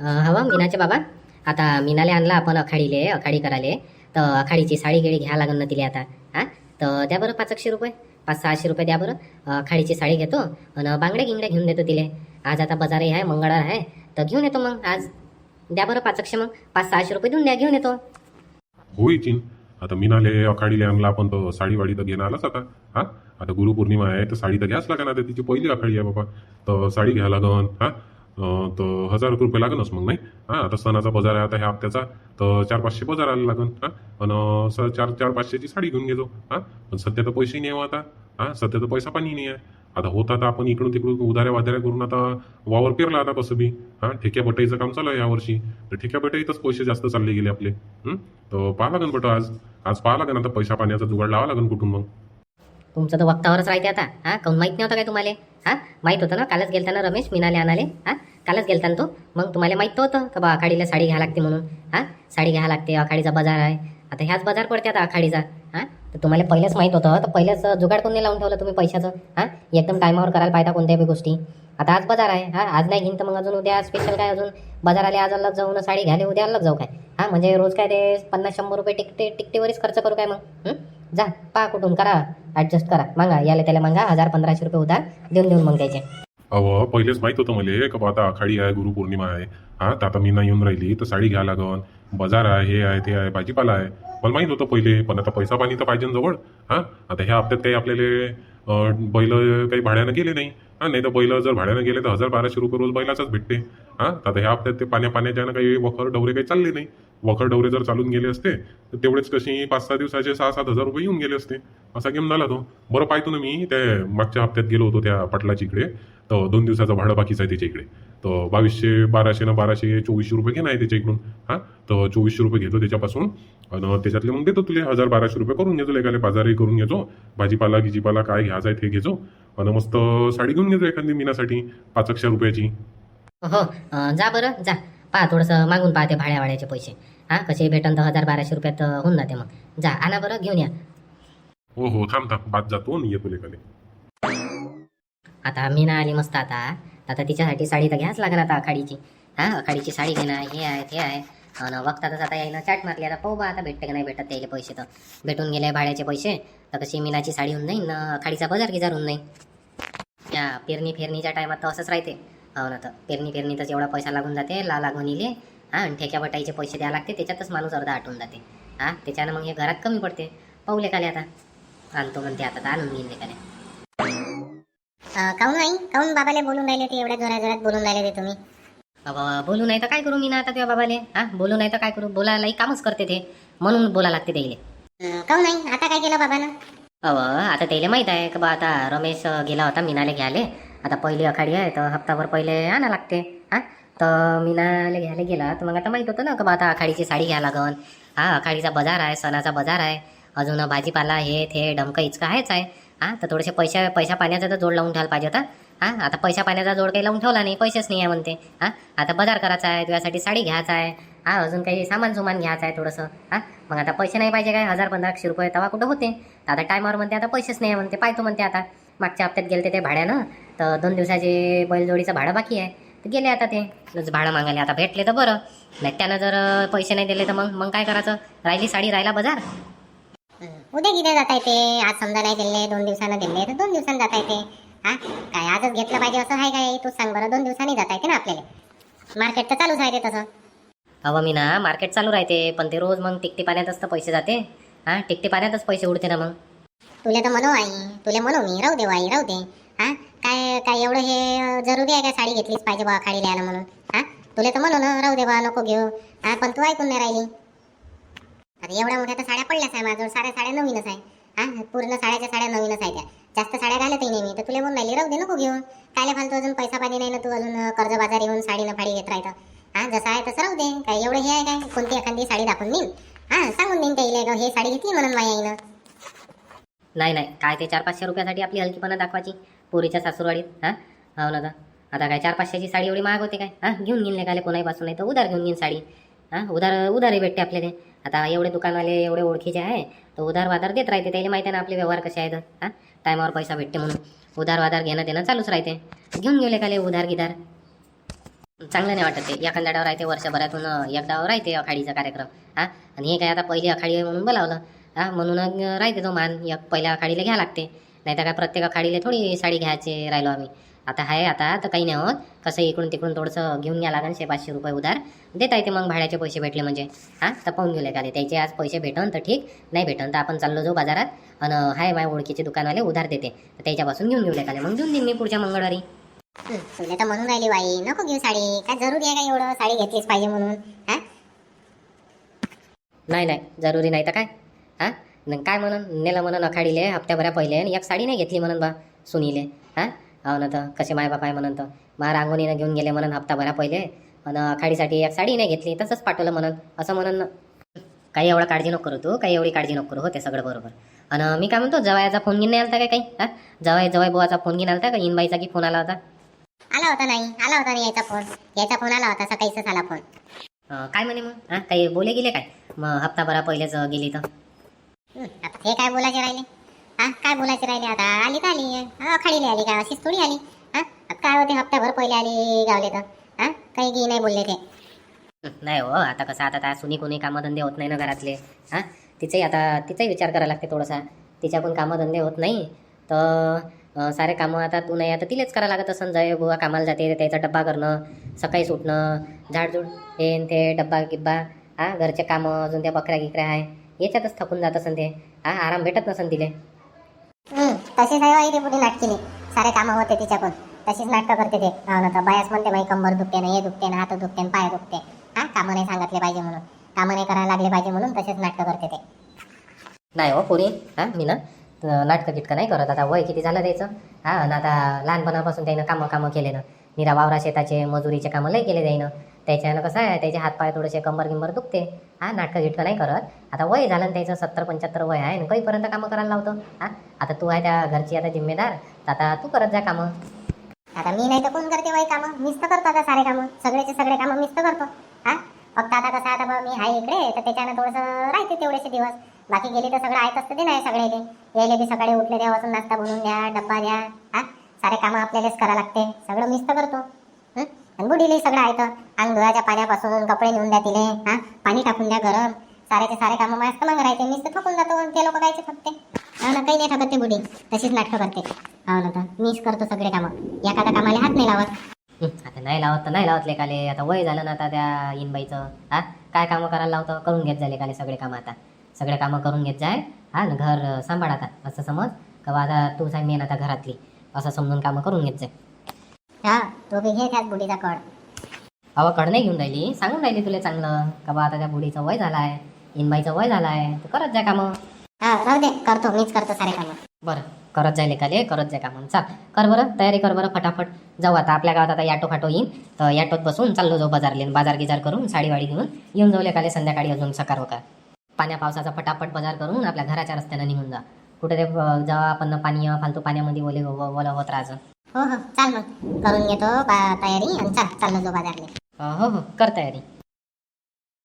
हवं मीनाचे बाबा आता मीनाले आणला आपण अखाडीले अखाडी कराले तर अखाडीची साडी गिडी घ्या लागन ना तिले आता. हां? तर द्या बरं पाच एकशे रुपये. पाच सहाशे रुपये द्या बरं. अखाडीची साडी घेतो आणि बांगड्या गिंगड्या घेऊन देतो तिले. आज आता बाजारही आहे मंगळवार आहे. तर घेऊन येतो मग आज. द्या बरं पाच एकशे मग. पाच सहाशे रुपये देऊन द्या घेऊन येतो. होई चिन. आता मीनाले अखाडीले आणला आपण तर साडी वाडी तर घेणं आलाच आता. हा? आता गुरुपौर्णिमा आहे तर साडी तर घ्याच लागेल आता. तिची पहिली अखाडी आहे बाबा. तर साडी घ्या लागन. हा? तर हजार एक रुपये लागनच मग नाही? हा आता सणाचा बाजार आहे आता ह्या हप्त्याचा तर चार पाचशे बाजार आला लागन हा? आणि स चार चार पाचशेची साडी घेऊन घेतो हा? पण सध्या तर पैसे नाही हो आता हा? सध्या तर पैसा पाणी नाही आहे. आता होत आता आपण इकडून तिकडून उधाऱ्या वाधाऱ्या करून आता वावर पेरला आता कसं बी हा? ठेक्या बटाईचं काम चालू आहे यावर्षी तर ठेक्या बटाईतच पैसे जास्त चालले गेले आपले तर पाहा लागन बट आज. आज पाहा लागन आता पैसा पाण्याचा जुगाड लावा लागन कुठून मग. तुमचं तर वक्तावरच राहते आता हा? काऊन माहीत नव्हतं काय तुम्हाला? हा? माहीत होतं ना? कालच गेलता ना रमेश? मीनाले आणाले. हा? कालच गेलता ना तो? मग तुम्हाला माहीत होतं का बा आखाडीला साडी घ्या लागते म्हणून? हा? साडी घ्या लागते आखाडीचा बाजार आहे. आता ह्याच बाजार पडते आता आखाडीचा. हा? तर तुम्हाला पहिलेच माहीत होतं. तर पहिलेच जुगाड कोणी लावून ठेवलं तुम्ही पैशाचं? हा? एकदम टायमावर करायला पाहिजे कोणत्याही गोष्टी. आता आज बाजार आहे. हा? आज नाही घेईन तर मग अजून उद्या स्पेशल काय अजून? बाजार आले आज अलग जाऊ ना साडी घ्याले उद्या अलग जाऊ काय? हा? म्हणजे रोज काय ते पन्नास शंभर रुपये टिकटे टिकटेवरच खर्च करू काय मग? जा पा कुठून करा. ऍडजस्ट करा. मागा याला त्याला मागा हजार पंधराशे रुपये उधार देऊन देऊन मग त्याचे अहो पहिलेच माहीत होतं मला का आता आखाडी आहे गुरुपौर्णिमा आहे. हा तर आता मी नाही येऊन राहिली तर साडी घ्या लागन. बाजार आहे हे आहे ते आहे भाजीपाला आहे. मला माहीत होतं पहिले पण आता पैसा पाणी तर पाहिजे जवळ. हा आता ह्या हप्त्यात काही आपल्याला बैलं बैल काही भाड्यानं गेले नाही. हा नाही तर बैल जर भाड्यानं गेले तर हजार बाराशे रुपये रोज बैलाचाच भेटते. हा तर आता ह्या हप्त्यात ते पाण्या पाण्याच्यानं काही वखर डवरे काही चालले नाही. वखरडवरे जर चालून गेले असते तर तेवढेच कशी पाच सहा दिवसाचे सहा सात हजार रुपये येऊन गेले असते. असा गेम झाला तो. बरं पाहतो ना मी त्या मागच्या हप्त्यात गेलो होतो त्या पाटलाच्या इकडे. तर दोन दिवसाचं भाडं बाकीचं आहे त्याच्या इकडे. तर बावीसशे बाराशे ना बाराशे चोवीसशे रुपये घेणं आहे त्याच्या इकडून. हां? तर चोवीसशे रुपये घेतो त्याच्यापासून. आणि त्याच्यातले मग देतो तुले हजार बाराशे रुपये करून घेतो एखाद्या बाजारही करून घेतो. भाजीपाला गिजीपाला काय घ्यायचा आहे ते घेतो. आणि मस्त साडी घेऊन घेतो एखादी मिनासाठी पाच एकशे रुपयाची. हो, हो. जा बरं जा. पहा थोडंसं मागून पाहते भाड्या वाड्याचे पैसे. हा कसे भेटन तर हजार बाराशे रुपयात होऊन जाते मग. जा आणा बरं घेऊन या. हो हो थांब थांब. बाद जातो आणि येतो लेखाले आता मीना आली मस्त आता. आता तिच्यासाठी साडी तर घ्याच लागणार आता आखाडीची. हा आखाडीची साडी घेणं हे आहे ते आहे. आणि बघतातच आता यायला चाट मारली आता. पाहू बा आता भेटते का नाही भेटत त्याला पैसे तर. भेटून गेले भाड्याचे पैसे. तर कशी मीनाची साडी होऊन जाईन ना आखाडीचा बाजार गिजार होऊन जाईन. त्या पेरणी फेरणीच्या टायमात तर असंच राहते. हो ना तर. पेरणी पेरणीतच एवढा पैसा लागून जाते ला लागवणीले हा आणि ठेक्या बटाईचे पैसे द्यावे लागते त्याच्यातच माणूस अर्धा आटून जाते. हा त्याच्यानं मग हे घरात कमी पडते. पाहू काले आता. आणतो म्हणते आता तर आणून घेईन लेकाले काऊन नाही काऊन बाबाले बोलून राहिले ते एवढ्या जोरात जोरात बोलून राहिले ते तुम्ही? बाबा बोलू नाही तर काय करू मी ना आता तुझ्या बाबाले? हा बोलू नाही तर काय करू? बोलायलाही कामच करते ते. म्हणून बोला लागते त्याला अं, काऊन नाही आता काय केलं बाबानं? अव आता त्याला माहीत आहे का बा आता रमेश गेला होता मीनाले घ्यायले. आता पहिली आखाडी आहे तर हप्ताभर पहिले आणा लागते. हा? तर मी नाले घ्यायला गेला तर मग आता माहीत होतं ना का बा आता आखाडीची साडी घ्या लागन. हा आखाडीचा बाजार आहे सणाचा बाजार आहे. अजून भाजीपाला हे ते डमकं इचकं आहेच आहे. हा तर थोडेसे पैसे पैसा पाण्याचा तर जोड लावून ठेवायला पाहिजे होता. हा आता पैसा पाण्याचा जोड काही लावून ठेवला नाही पैसेच नाही आहे म्हणते. हा आता बाजार करायचा आहे तुझ्यासाठी साडी घ्यायचा आहे. हा अजून काही सामान सुमान घ्यायचं आहे थोडंसं. हा मग आता पैसे नाही पाहिजे काय? हजार पंधराशे रुपये तवा कुठं होते? आता टायमावर म्हणते आता पैसेच नाही आहे म्हणते पाहतो म्हणते आता. मागच्या हप्त्यात गेले ते भाड्यानं. तर दोन दिवसाचे बैलजोडीचं भाडं बाकी आहे. तर गेले आता ते. भाडं मागायला आता भेटले तर बरं. नाही त्यानं जर पैसे नाही दिले तर मग मग काय करायचं? राहिली साडी राहिला बाजार. उद्या किती जाता येते आज समजा नाही दिले दोन दिवसानं दिले तर दोन दिवसांनी जाता येते हा? काय आजच घेतलं पाहिजे असं आहे काय? तू सांग बरं दोन दिवसांनी जाता येते ना आपल्याला. मार्केट तर चालूच आहे ते तसं. अहो मी ना मार्केट चालू राहते पण ते रोज मग टिकटी पाण्यातच तर पैसे जाते. हा? टिकटी पाण्यातच पैसे उडते ना मग. तुला तर म्हणू आई तुला म्हणू मी राहू दे आई राहू दे. हा? काय काय एवढं हे जरुरी आहे का साडी घेतलीच पाहिजे बा खाडी लिहायला म्हणून? हा? तुला तर म्हणू ना राहू दे बा नको घेऊ. हा पण तू ऐकून नाही राहिली. अरे एवढ्या मोठ्या तर साड्या पडल्याच आहे माझ्यावर साऱ्या साड्या नवीनच आहे हा पूर्ण साड्याच्या साड्या नवीनच आहे त्या. जास्त साड्या घालतही नाही मी. तर तुला म्हणून राहिली राहू दे नको घेऊ. कायले फालतू अजून पैसा पाणी नाही ना तू अजून कर्ज बाजार येऊन साडी न फाडी घेत राहतं हा जसं आहे तसं राहू दे. काय एवढं हे आहे काय? कोणती एखादी साडी दाखवून देईन? हा सांगून देईन त्याला हे साडी घेतली म्हणून माझ्या आईनं. नाही नाही. काय ते चार पाचशे रुपयासाठी आपली हलकीपणा दाखवायची? पोरीच्या सासूरवाडीत हा? हो ना आता काय चार पाचशेची साडी एवढी महाग होते काय? हा? घेऊन घेईन निघाले कोणापासून नाही तर उधार घेऊन घेईन साडी. हा? उधार उधारही भेटते आपल्याला. आता एवढे दुकानवाले एवढे ओळखीचे आहे तर उधार वाधार देत राहते. त्याला माहिती आहे ना आपले व्यवहार कसे आहेत हा? टायमावर पैसा भेटते म्हणून. उधार वाधार घेणं देणं चालूच राहते. घेऊन घेऊ लेखाले उधार गिधार? चांगलं नाही वाटत ते. एखाद्यावर राहते वर्षभरातून एकदा राहते अखाडीचा कार्यक्रम हा? आणि हे काय आता पहिली अखाडी म्हणून बोलावलं हा? म्हणून राहते तो मान. एक पहिल्या आखाडीला घ्या लागते. नाही तर काय प्रत्येक आखाडीला थोडी साडी घ्यायचे राहिलो आम्ही. आता आहे आता तर काही नाही होत. कसं इकडून तिकडून थोडंसं घेऊन घ्या लागेल शे पाचशे रुपये उधार. देता येते मग भाड्याचे पैसे भेटले म्हणजे. हां तर पाहून गेले का त्याचे आज पैसे भेटन तर ठीक नाही भेटन तर आपण चाललो जाऊ बाजारात. आणि हाय माझ्या ओळखीचे दुकानवाले उधार देते. तर त्याच्यापासून घेऊन घेऊ का मग देऊन देईन मी पुढच्या मंगळवारी. तुला तर म्हणून राहिली बाई. नको घेऊ साडी. काय जरुरी आहे का एवढं? साडी घेतलीच पाहिजे म्हणून. हा? नाही नाही. जरुरी नाही तर काय? हां? काय म्हणून? नेलं म्हणून अखाडीले हप्त्याभरा पहिले. आणि एक साडी नाही घेतली म्हणून बा सुनीले. हां? हो ना तर कसे माय बाप आहे म्हणून तर मा रांगोणीनं घेऊन गेले म्हणून हप्ताभरा पहिले. आणि अखाडीसाठी एक साडी नाही घेतली तसंच पाठवलं म्हणून. असं म्हणून काही एवढं काळजी नको करू तू काही एवढी काळजी नको करू हो ते सगळं बरोबर. आणि मी काय म्हणतो जवायाचा फोन घेऊन नाही आलता काय काही? हां? जवाय जवाय बुवाचा फोन घेऊन आलता का? इनबाईचा की फोन आला होता? आला होता नाही आला होता नाही याचा फोन. याचा फोन आला होता सकाळीच आला फोन. काय म्हणे मग? हां काही बोले गेले काय? मग हप्ताभरा पहिलेच गेली तर आता हे काय बोलायचे राहिले? हा काय बोलायचे राहिले आता? आली तर आली. हा आली का? अशीच थोडी आली. हा काय होते? हप्त्याभर पहिले आली गावले तर. हा काही गी नाही बोलले ते. नाही हो आता कसं आता त्या सुनी कोणी कामधंदे होत नाही ना घरातले. हां तिचंही आता तिचाही विचार करायला लागते थोडासा. तिच्या पण कामधंदे होत नाही. तर सारे कामं आता तू नाही आता तिलेच करायला लागत असं जाय बुवा कामाला जाते त्याचा डब्बा करणं सकाळी सुटणं झाडझूड हे ते डब्बा गिब्बा हा घरचे कामं अजून त्या बकऱ्या गिकऱ्या आहे याच्यातच थकून जात असन ते. हा आराम भेटत नसन तिले. तशीच आहे बाई ते पुढे नाटकीने. सारे कामं होते तिच्याकडून. तशीच नाटकं करते ते. हा ना तर बायाच म्हणते बाई कंबर दुखते ना हे दुखते ना हात दुखते ना पाय दुखते. हा कामं नाही सांगितले पाहिजे म्हणून. कामं नाही करायला लागले पाहिजे म्हणून तसेच नाटकं करते ते. नाही हो पोरी. हां मी ना नाटकं किटकं नाही करत. आता वय किती झालं द्यायचं हां आणि आता लहानपणापासून त्यानं कामं कामं केले ना. निरा वावरा शेताचे मजुरीचे कामं लई केले त्यानं. त्याच्यानं कसं आहे त्याचे हातपाय थोडेसे कंबर गिंबर दुखते. हा नाटकं गिटकं नाही करत. आता वय झालं ना त्याचं सत्तर पंच्याहत्तर वय आहे आणि काहीपर्यंत कामं करायला लावतो. हा आता तू आहे त्या घरची आता जिम्मेदार. तर आता तू करत जा कामं. आता मी नाही तर कोण करते वय कामं? मीच तर करतो आता सारे कामं. सगळेचे सगळे कामं मीच तर करतो. हा फक्त आता कसं आता मी आहे इकडे तर त्याच्यानं थोडंसं राहते तेवढेसे दिवस. बाकी गेले तर सगळं ऐकत असतं ते नाही सगळे यायले बी सकाळी उठले तेव्हापासून नाश्ता बनवून द्या डब्बा द्या. हा सारे कामं आपल्यालाच करावं लागते. सगळं मीच तर करतो. आणि बुडीलाही सगळं ऐकतं अंग धुवायच्या पाण्यापासून कपडे नेऊन द्या तिले हा? पाणी टाकून द्या गरम. सारेचे सारे कामं माझ्याच मग राहते मीच तर थकून जातो ते लोक कायचे थकते हो ना काही नाही थकत ते बुडी तशीच नाटकं करते. हो ना तर मीच करतो सगळे कामं. एखाद्या कामाला हात नाही लावत. आता नाही लावत तर नाही लावत लेकाले. आता वय झालं ना आता त्या इनबाईचं. हा? काय कामं करायला लावतं? करून घेत जा लेकाले सगळे कामं आता. सगळे कामं करून घेत जाय. हा ना घर सांभाळ आता असं समज. का आता तू सांग मेन आता घरातली. असं समजून कामं करून घेत जाय. हा तो बी घे त्यात बुडीचा कड. अहो कड नाही घेऊन राहिली सांगून राहिली तुला चांगलं का बा आता त्या बुढीचं वय झालं आहे इनबाईचं वय झालं आहे तू करत जा कामं हा राहू दे करतो मीच करतो सारे कामं बरं करत जाय लेकाले करत जाय कामं चाल कर बरं तयारी कर बरं फटाफट जाऊ आता आपल्या गावात आता याटो फाटो येईन तर याटोत बसून चाललो जाऊ बाजारले बाजार गिजार करून साडीवाडी घेऊन येऊन जाऊ लेकाले संध्याकाळी अजून सकार होकार पाण्या पावसाचा फटाफट बाजार करून आपल्या घराच्या रस्त्यानं निघून जा कुठे ते जेव्हा आपण पाणी फालतू पाण्यामध्ये ओले ओलं होत राहायचं हो हो चाल मग करून घेतो तयारी आणि चाल चाललो जो बाजारले हो हो कर तयारी